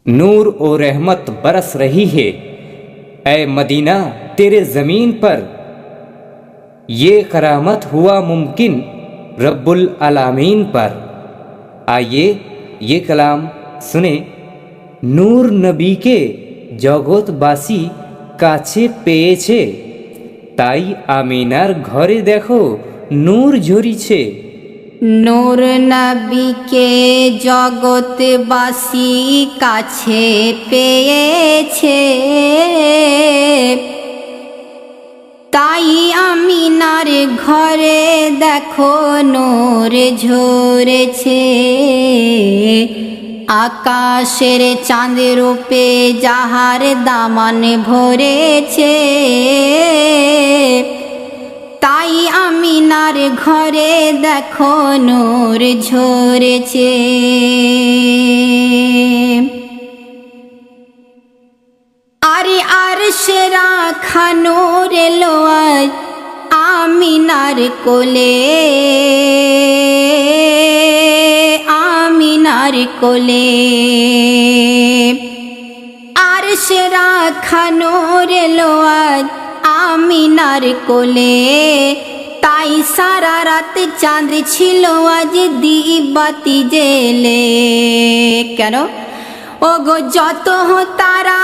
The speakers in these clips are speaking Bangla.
नूर और रहमत बरस रही है ए मदीना तेरे ज़मीन पर ये करामत हुआ मुमकिन रब्बुल आलामीन पर आइए ये कलाम सुने নূর নবীকে জগৎবাসী কাছে পেয়েছে তাই আমিনার ঘরে দেখো নূর ঝরিছে নূর নবীকে জগৎবাসী কাছে পেয়েছে। তাই আমি আমিনার ঘরে দেখো নূর ঝরেছে। আকাশের চাঁদের রূপে যাহার দামান ভরেছে। আমিনার ঘরে দেখো নূর ঝরেছে। আরে আর সেরা খানোর এলো আজ আমিনার কোলে। আমিনার কোলে। আর সেরা খানোর এলো আমিনার কোলে। তাই সারা রাত চাঁদ ছিল আজ দিবাতি জেলে কেন ও গো যত তারা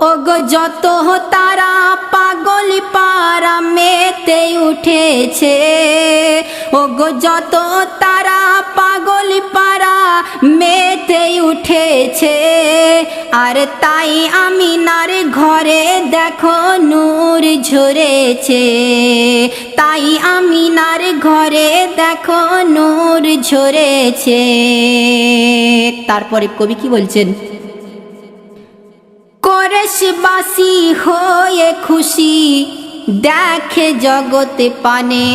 ও গো যত তারা পাগল পারা মেতে উঠেছে ও গো যত তারা পাগল পারা মেতে উঠেছে। আর তাই আমিনার ঘরে দেখো নূর ঝরেছে। তাই আমিনার ঘরে দেখো নূর ঝরেছে। তারপরে কবি কি বলছেন? করেশবাসী হয়ে খুশি, দেখে জগতে পানে।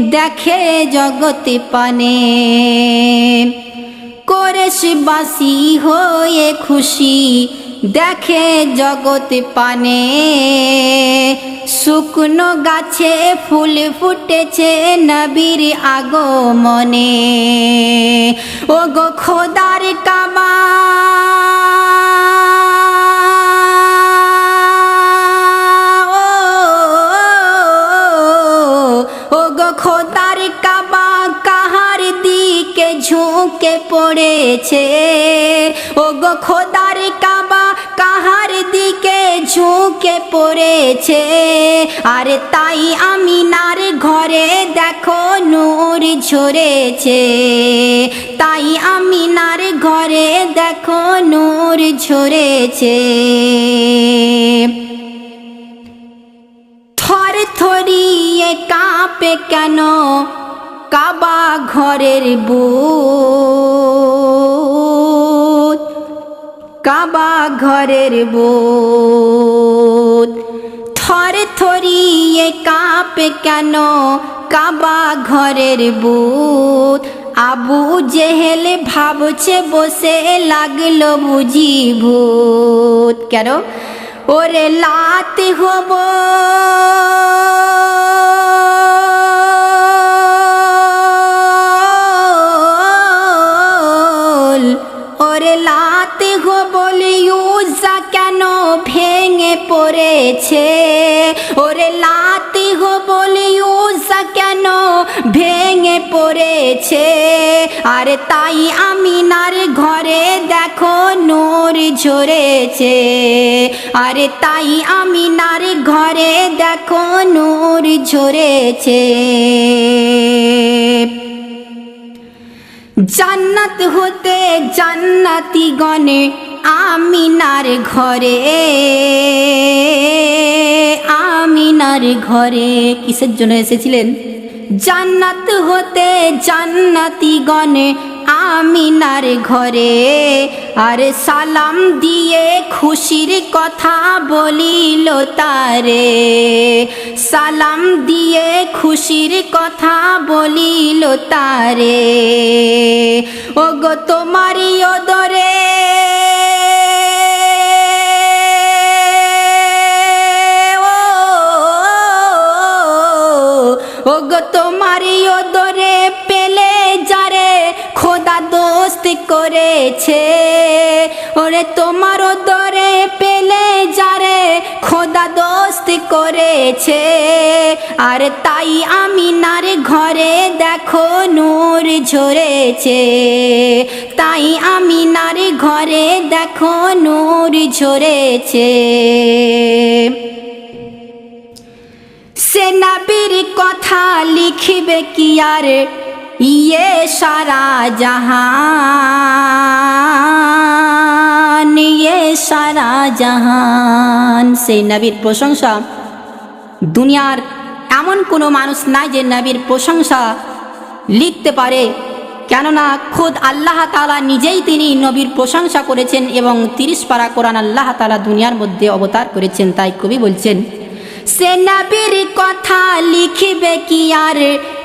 দেখে জগতে পানে। করেশবাসী হয়ে খুশি, দেখে জগতে পানে। শুকনো গাছে ফুল ফুটেছে নবীর আগমনে। ও গো খোদার কাবা খোদার কাবা কাহার দিকে ঝুঁকে পড়েছে। ও গো খোদার কাবা কাহার দিকে ঝুঁকে পড়েছে। আর তাই আমিনার ঘরে দেখো নূর ঝরেছে। তাই আমিনার ঘরে দেখো নূর ঝরেছে। থর থরিয়ে কাঁপে কেন? কাবা ঘরের বুত। কাবা ঘরের বুত। থর থরিয়ে কাঁপে কেন? কাবা ঘরের বুত। আবু জেহেল ভাবছে, বসে লাগল বুঝি ভূত। কেন? ওরে লাত হব। লাতে হো বলে ইউজা কেন ভেঙে পড়েছে? ওরে লাতে হো বলে ইউজা কেন ভেঙে পড়েছে? আর তাই আমিনার ঘরে দেখো নূর ঝরেছে। আরে তাই আমিনার ঘরে দেখো নূর ঝরেছে। জান্নাত হতে জান্নাতি গণে, আমিনার ঘরে আমিনার ঘরে। কিসের জন্য এসেছিলেন? জান্নাত হতে জান্নাতি গণে, আমিনার ঘরে। আর সালাম দিয়ে খুশির কথা বলিল তারে। সালাম দিয়ে খুশির কথা বলিল তারে। ও গো তোমারই ওদরে। ও গো তোমারই ওদরে পেলে যারে করেছে। ওরে তোমার ওদরে পেলে যারে খোদা দোস্ত করেছে। আর তাই আমি নার ঘরে দেখো নূর ঝরেছে। তাই আমি নার ঘরে দেখো নূর ঝরেছে। সে নবীর কথা লিখিবে কি আর? ইয়ে সারা জাহান ইয়ে সারা জাহান। সেই নবীর প্রশংসা। দুনিয়ার এমন কোনো মানুষ নাই যে নবীর প্রশংসা লিখতে পারে। কেননা খোদ আল্লাহ তালা নিজেই তিনি নবীর প্রশংসা করেছেন এবং তিরিশ পারা কোরআন আল্লাহ তালা দুনিয়ার মধ্যে অবতার করেছেন, তাই কবি বলছেন সে নবীর কথা লিখবে কি আর?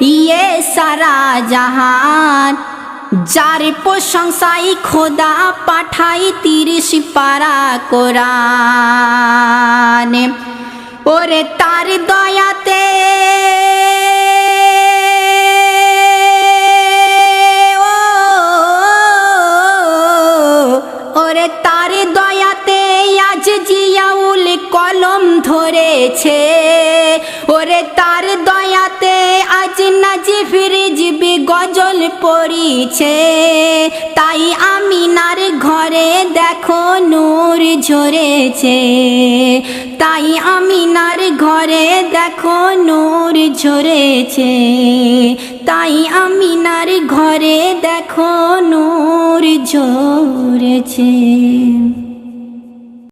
ইয়ে সারা জাহান। যার প্রশংসাই খোদা পাঠাই তিরিশ পারা কোরআন। ওরে তার দয়াতে ধরেছে ওরে তার দয়াতে আজ নাজিফ রিজবি গজল পড়িছে। তাই আমি নার ঘরে দেখো নূর ঝরেছে। তাই আমি নার ঘরে দেখো নূর ঝরেছে। তাই আমি নার ঘরে দেখো নূর ঝরেছে।